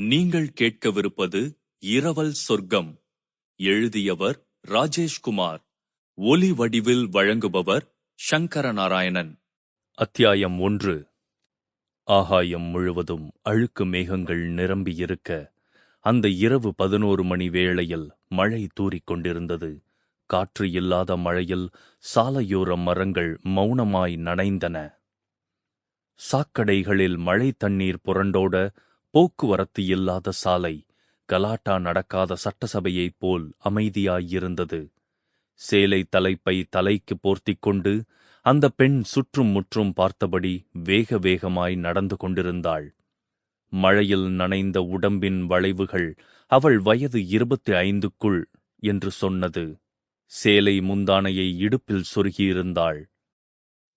நீங்கள் கேட்கவிருப்பது இரவல் சொர்க்கம். எழுதியவர் ராஜேஷ்குமார். ஒலி வடிவில் வழங்குபவர் சங்கரநாராயணன். அத்தியாயம் ஒன்று. ஆகாயம் முழுவதும் அழுக்கு மேகங்கள் நிரம்பியிருக்க அந்த இரவு பதினோரு மணி வேளையில் மழை தூறிக்கொண்டிருந்தது காற்று இல்லாத மழையில் சாலையோர மரங்கள் மௌனமாய் நனைந்தன. சாக்கடைகளில் மழை தண்ணீர் புரண்டோட போக்குவரத்து இல்லாத சாலை கலாட்டா நடக்காத சட்டசபையைப் போல் அமைதியாயிருந்தது. சேலை தலைப்பை தலைக்கு போர்த்திக் கொண்டு அந்த பெண் சுற்றும் முற்றும் பார்த்தபடி வேக வேகமாய் நடந்து கொண்டிருந்தாள். மழையில் நனைந்த உடம்பின் வளைவுகள் அவள் வயது இருபத்தி ஐந்துக்குள் என்று சொன்னது. சேலை முந்தானையை இடுப்பில் சொருகியிருந்தாள்.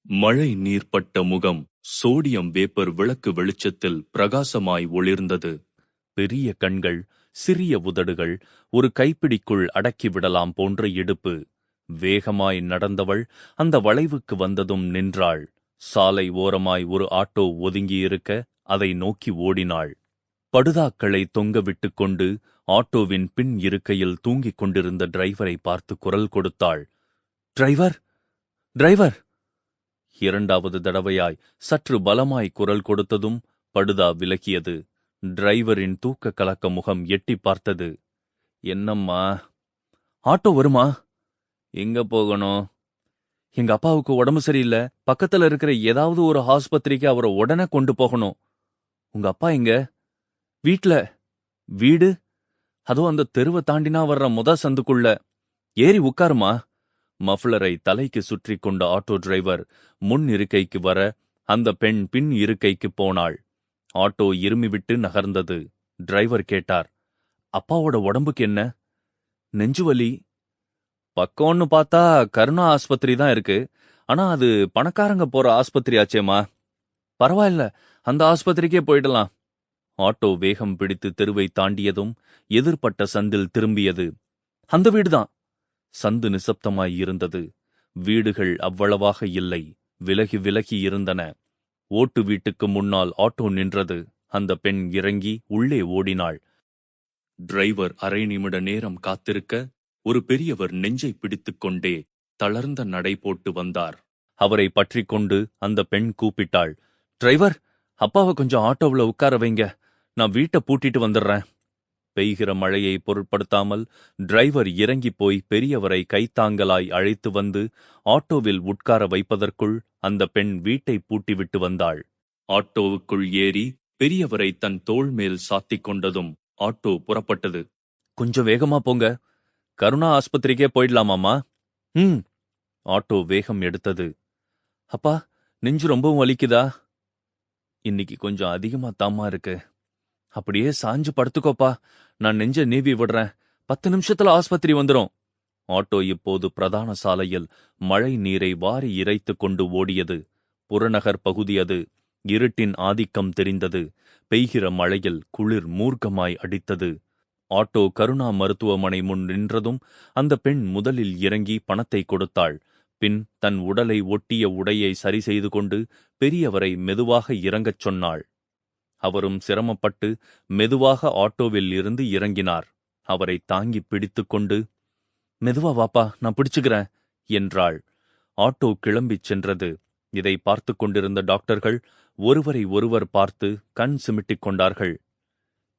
மழை நீர்ப்பட்ட முகம் சோடியம் வேப்பர் விளக்கு வெளிச்சத்தில் பிரகாசமாய் ஒளிர்ந்தது. பெரிய கண்கள் சிறிய உதடுகள் ஒரு கைப்பிடிக்குள் அடக்கிவிடலாம் போன்ற இடுப்பு. வேகமாய் நடந்தவள் அந்த வளைவுக்கு வந்ததும் நின்றாள். சாலை ஓரமாய் ஒரு ஆட்டோ ஒதுங்கியிருக்க அதை நோக்கி ஓடினாள். படுதாக்களை தொங்கவிட்டுக் கொண்டு ஆட்டோவின் பின் இருக்கையில் தூங்கிக் கொண்டிருந்த டிரைவரை பார்த்து குரல் கொடுத்தாள். டிரைவர்! டிரைவர்! இரண்டாவது தடவையாய் சற்று பலமாய் குரல் கொடுத்ததும் படுதா விலகியது. டிரைவரின் தூக்க கலக்க முகம் எட்டி பார்த்தது. என்னம்மா? ஆட்டோ வருமா? எங்க போகணும்? எங்க அப்பாவுக்கு உடம்பு சரியில்லை. பக்கத்துல இருக்கிற ஏதாவது ஒரு ஆஸ்பத்திரிக்கு அவரை உடனே கொண்டு போகணும். உங்க அப்பா எங்க? வீட்ல. வீடு? அதோ அந்த தெருவை தாண்டினா வர்ற முத சந்துக்குள்ள. ஏறி உட்காருமா? மஃப்ளரை தலைக்கு சுற்றி கொண்ட ஆட்டோ டிரைவர் முன் இருக்கைக்கு வர அந்த பெண் பின் இருக்கைக்கு போனாள். ஆட்டோ இருமிவிட்டு நகர்ந்தது. டிரைவர் கேட்டார். அப்பாவோட உடம்புக்கு என்ன? நெஞ்சுவலி. பக்கம்னு பார்த்தா கருணா ஆஸ்பத்திரி தான் இருக்கு. ஆனா அது பணக்காரங்க போற ஆஸ்பத்திரி ஆச்சேம்மா. பரவாயில்ல. அந்த ஆஸ்பத்திரிக்கே போயிடலாம். ஆட்டோ வேகம் பிடித்து தெருவை தாண்டியதும் எதிர்பட்ட சந்தில் திரும்பியது. அந்த வீடுதான் சந்து நிசப்தமாயிருந்தது வீடுகள் அவ்வளவாக இல்லை. விலகி விலகி இருந்தன. ஓட்டு வீட்டுக்கு முன்னால் ஆட்டோ நின்றது. அந்த பெண் இறங்கி உள்ளே ஓடினாள். டிரைவர் அரை நிமிட நேரம் காத்திருக்க ஒரு பெரியவர் நெஞ்சை பிடித்துக் கொண்டே தளர்ந்த நடை போட்டு வந்தார். அவரை பற்றிக் கொண்டு அந்த பெண் கூப்பிட்டாள். டிரைவர் அப்பாவை கொஞ்சம் ஆட்டோவுல உட்கார வைங்க. நான் வீட்டை பூட்டிட்டு வந்துடுறேன். பெய்கிற மழையை பொருட்படுத்தாமல் டிரைவர் இறங்கி போய் பெரியவரை கைத்தாங்கலாய் அழைத்து வந்து ஆட்டோவில் உட்கார வைப்பதற்குள் அந்த பெண் வீட்டை பூட்டிவிட்டு வந்தாள். ஆட்டோவுக்குள் ஏறி பெரியவரை தன் தோள் மேல் சாத்திக் கொண்டதும் ஆட்டோ புறப்பட்டது. கொஞ்சம் வேகமா போங்க. கருணா ஆஸ்பத்திரிக்கே போயிடலாமாமா ம். ஆட்டோ வேகம் எடுத்தது. அப்பா நெஞ்சு ரொம்பவும் வலிக்குதா? இன்னைக்கு கொஞ்சம் அதிகமா தாமா இருக்கு. அப்படியே சாஞ்சு படுத்துக்கோப்பா. நான் நெஞ்ச நீவி விடுறேன். பத்து நிமிஷத்துல ஆஸ்பத்திரி வந்துரும். ஆட்டோ இப்போது பிரதான சாலையில் மழை நீரை வாரி இறைத்துக் கொண்டு ஓடியது. புறநகர் பகுதி அது. இருட்டின் ஆதிக்கம் தெரிந்தது. பெய்கிற மழையில் குளிர் மூர்க்கமாய் அடித்தது. ஆட்டோ கருணா மருத்துவமனை முன் நின்றதும் அந்த பெண் முதலில் இறங்கி பணத்தை கொடுத்தாள். பின் தன் உடலை ஒட்டிய உடையை சரி செய்து கொண்டு பெரியவரை மெதுவாக இறங்கச் சொன்னாள். அவரும் சிரமப்பட்டு மெதுவாக ஆட்டோவில் இருந்து இறங்கினார். அவரை தாங்கி பிடித்துக்கொண்டு மெதுவா வாப்பா நான் பிடிச்சுக்கிறேன் என்றாள். ஆட்டோ கிளம்பிச் சென்றது. இதை பார்த்து கொண்டிருந்த டாக்டர்கள் ஒருவரை ஒருவர் பார்த்து கண் சிமிட்டிக் கொண்டார்கள்.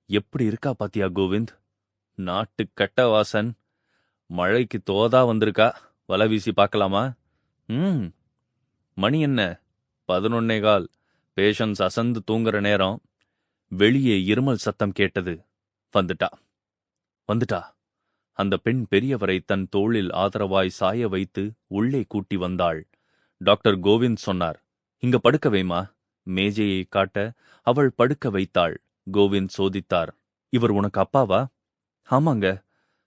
எப்படி இருக்கா பாத்தியா கோவிந்த்? நாட்டு கட்ட வாசன் மழைக்கு தோதா வந்திருக்கா? வலை வீசி பார்க்கலாமா? ம். மணி என்ன? பதினொன்னே கால். பேஷன்ஸ் அசந்து தூங்குற நேரம். வெளியே இருமல் சத்தம் கேட்டது. வந்துட்டா. வந்துட்டா? அந்த பெண் பெரியவரை தன் தோளில் ஆதரவாய் சாய வைத்து உள்ளே கூட்டி வந்தாள். டாக்டர் கோவிந்த் சொன்னார் இங்க படுக்க வைமா. மேஜையை காட்ட அவள் படுக்க வைத்தாள். கோவிந்த் சோதித்தார் இவர் உனக்கு அப்பாவா? ஆமாங்க.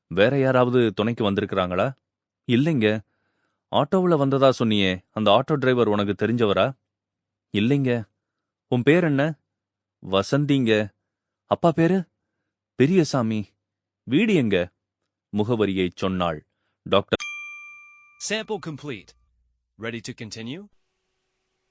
வேற யாராவது துணைக்கு வந்திருக்கிறாங்களா? இல்லைங்க. ஆட்டோவுல வந்ததா சொன்னியே அந்த ஆட்டோ டிரைவர் உனக்கு தெரிஞ்சவரா? இல்லைங்க. உன் பேர் என்ன? வசந்திங்க. அப்பா பேரு? பெரியசாமி. வீடு எங்க? முகவரியைச் சொன்னாள். Doctor Sample complete. Ready to continue?